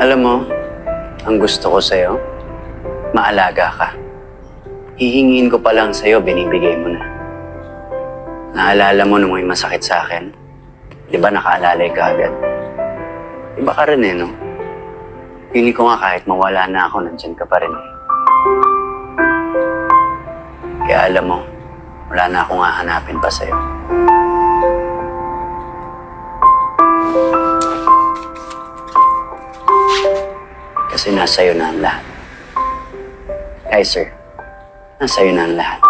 Alam mo, ang gusto ko sa'yo, maalaga ka. Hihingin ko pa lang sa'yo, binibigay mo na. Naalala mo nung may masakit sa akin? Di ba nakaalalay ka agad? Iba ka rin eh, no? Pili ko nga kahit mawala na ako, nandyan ka pa rin eh. Kaya alam mo, wala na akong hahanapin pa sa'yo. Kasi nasa iyo na ang lahat. Hi, sir. Nasa iyo na ang lahat.